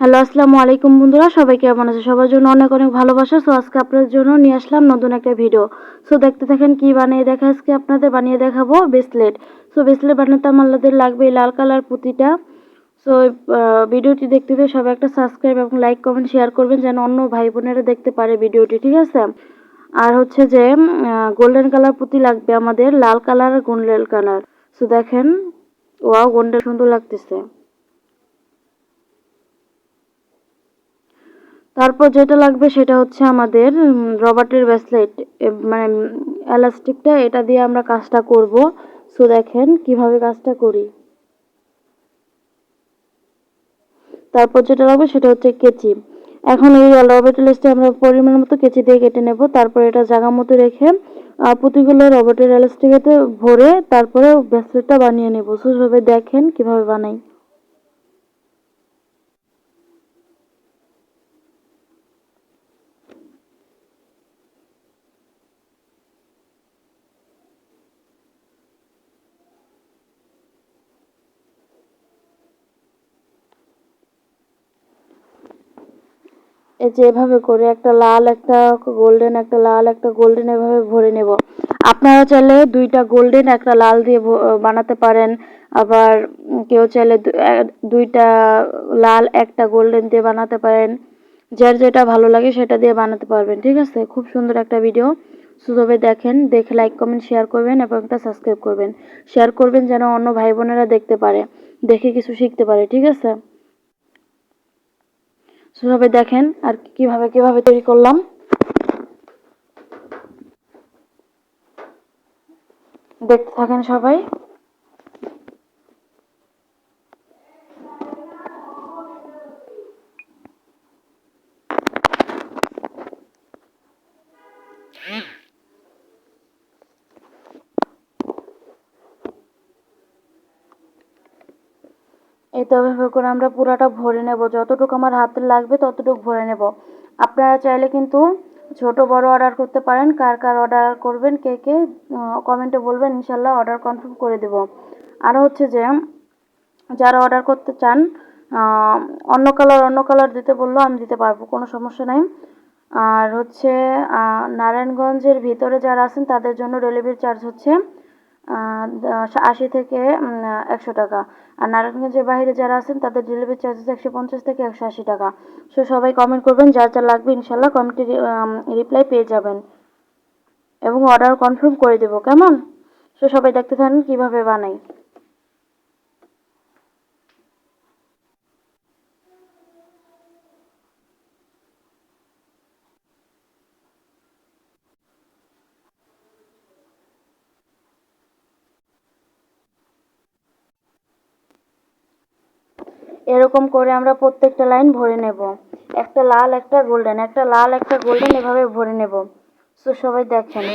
Hello, আসসালামু আলাইকুম বন্ধুরা, সবাই কেমন আছে? সবার জন্য অনেক অনেক ভালোবাসা। সো আজকে আপনাদের জন্য নিয়ে আসলাম নতুন একটা ভিডিও সো দেখতে থাকেন কি বানিয়ে দেখা আজকে আপনাদের বানিয়ে দেখাবো ব্রেসলেট সো ব্রেসলেট বানাতে আমাদের লাগবে লাল কালার পুঁতিটা। সো ভিডিওটি দেখতে দিয়ে সবাই একটা সাবস্ক্রাইব এবং লাইক কমেন্ট শেয়ার করবেন যেন অন্য ভাই বোনেরা দেখতে পারে ভিডিওটি ঠিক আছে? আর হচ্ছে যে গোল্ডেন কালার পুঁতি লাগবে আমাদের, লাল কালার আর গোল্ডেন কালার। সো দেখেন ওয়াও গোল্ডেন সুন্দর লাগতেছে। তারপর যেটা লাগবে সেটা হচ্ছে আমাদের রবার্টের ব্রেসলেট মানে এলাস্টিকটা এটা দিয়ে আমরা কাজটা করব। সো দেখেন কীভাবে কাজটা করি। তারপর যেটা লাগবে সেটা হচ্ছে কেচি। এখন এই রবার্টের লেসটা আমরা পরিমাণ মতো কেচি দিয়ে কেটে নেব। তারপর এটা জায়গা মতো রেখে পুঁতিগুলো রবার্টের এলাস্টিকেতে ভরে তারপরে ব্রেসলেটটা বানিয়ে নেব। সো সবাই দেখেন কীভাবে বানাই। এই যে এভাবে করে একটা লাল, একটা গোল্ডেন একটা লাল, একটা গোল্ডেন এভাবে ভরে নেব। আপনারা চাইলে দুইটা গোল্ডেন একটা লাল দিয়ে বানাতে পারেন। আবার কেউ চাইলে দুইটা লাল, একটা গোল্ডেন দিয়ে বানাতে পারেন। যার যেটা ভালো লাগে সেটা দিয়ে বানাতে পারবেন, ঠিক আছে? খুব সুন্দর একটা ভিডিও সুতবে দেখেন, দেখে লাইক কমেন্ট শেয়ার করবেন এবং একটা সাবস্ক্রাইব করবেন। শেয়ার করবেন যেন অন্য ভাই বোনেরা দেখতে পারে, দেখে কিছু শিখতে পারে, ঠিক আছে? সেভাবে দেখেন আর কীভাবে কীভাবে তৈরি করলাম। দেখতে থাকেন সবাই। এই তো করে আমরা পুরাটা ভরে নেব। যতটুকু আমার হাতে লাগবে ততটুকু ভরে নেব। আপনারা চাইলে কিন্তু ছোট, বড় অর্ডার করতে পারেন। কার কার অর্ডার করবেন, কে কে কমেন্টে বলবেন ইনশাল্লাহ অর্ডার কনফার্ম করে দেব। আরও হচ্ছে যে, যারা অর্ডার করতে চান অন্য কালার অন্য কালার দিতে বলল, আমি দিতে পারব, কোনো সমস্যা নাই। আর হচ্ছে নারায়ণগঞ্জের ভিতরে যারা আছেন, তাদের জন্য ডেলিভারি চার্জ হচ্ছে আশি থেকে একশো টাকা। আর নারায়ণগঞ্জের বাইরে যারা আছেন, তাদের ডেলিভারি চার্জেস একশো পঞ্চাশ থেকে একশো আশি টাকা। সো সবাই কমেন্ট করবেন, যা যা লাগবে ইনশাল্লাহ কমেন্টে রিপ্লাই পেয়ে যাবেন। এবং অর্ডার কনফার্ম করে দেবো, কেমন? সো সবাই দেখতে থাকেন, কীভাবে বানাই। এরকম করে আমরা প্রত্যেকটা লাইন ভরে নেব। একটা লাল, একটা গোল্ডেন, একটা লাল, একটা গোল্ডেন এভাবে ভরে নেব। সো, সবাই দেখেন।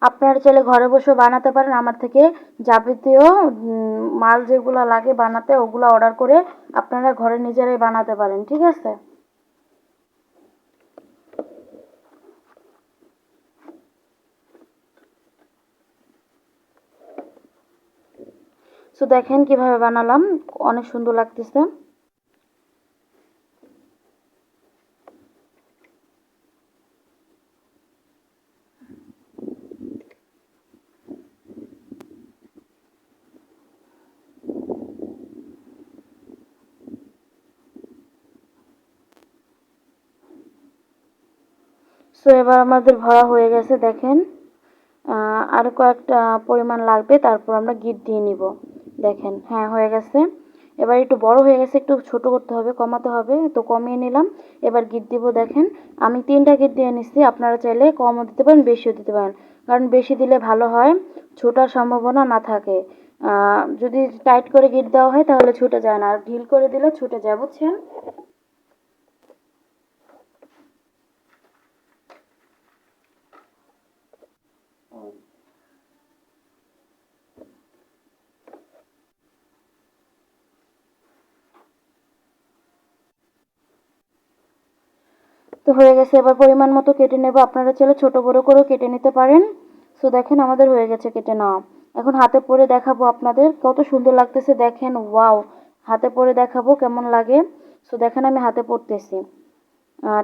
আপনারা চাইলে ঘরে বসে বানাতে পারেন। আমার থেকে যাবতীয় মাল যেগুলো লাগে বানাতে, ওগুলো অর্ডার করে আপনারা ঘরে নিজেরাই বানাতে পারেন। ঠিক আছে? সো দেখেন কীভাবে বানালাম। অনেক সুন্দর লাগতেছে। সো এবার আমাদের ভরা হয়ে গেছে, দেখেন। আর কয়েকটা পরিমাণ লাগবে, তারপর আমরা গিট দিয়ে নিব। দেখেন হ্যাঁ হয়ে গেছে। এবার একটু বড় হয়ে গেছে, একটু ছোট করতে হবে, কমাতে হবে, তো কমিয়ে নিলাম। এবার গিট দিব, দেখেন, আমি তিনটা গিট দিয়ে নিচ্ছি আপনারা চাইলে কমও দিতে পারেন, বেশিও দিতে পারেন। কারণ বেশি দিলে ভালো হয়, ছোটার সম্ভাবনা না থাকে। যদি টাইট করে গিট দেওয়া হয়, তাহলে ছুটে যায় না, আর ঢিল করে দিলে ছুটে যায়, বুঝছেন? তো হয়ে গেছে। এবার পরিমাণ মতো কেটে নেব। আপনারা চাইলে ছোট বড় করেও কেটে নিতে পারেন। সো দেখেন, আমাদের হয়ে গেছে কেটে নেওয়া। এখন হাতে পরে দেখাবো আপনাদের। কত সুন্দর লাগতেছে দেখেন। ওয়াও! হাতে পরে দেখাবো কেমন লাগে। সো দেখেন, আমি হাতে পরতেছি।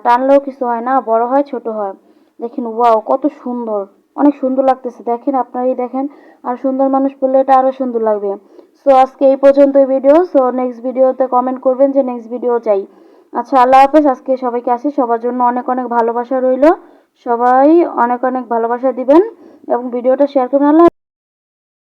টানলেও কিছু হয় না। বড় হয়, ছোট হয়। দেখেন, ওয়াও! কত সুন্দর! অনেক সুন্দর লাগতেছে। দেখেন, আপনারাই দেখেন। আর সুন্দর মানুষ পড়লে এটা আরও সুন্দর লাগবে। সো আজকে এই পর্যন্তই ভিডিও সো নেক্সট ভিডিওতে কমেন্ট করবেন যে নেক্সট ভিডিও চাই। আচ্ছা আল্লাহ হাফেজ, আজকে সবাইকে আসি। সবার জন্য অনেক অনেক ভালোবাসা রইল। সবাই অনেক অনেক ভালোবাসা দিবেন এবং ভিডিওটা শেয়ার করবেন। আল্লাহ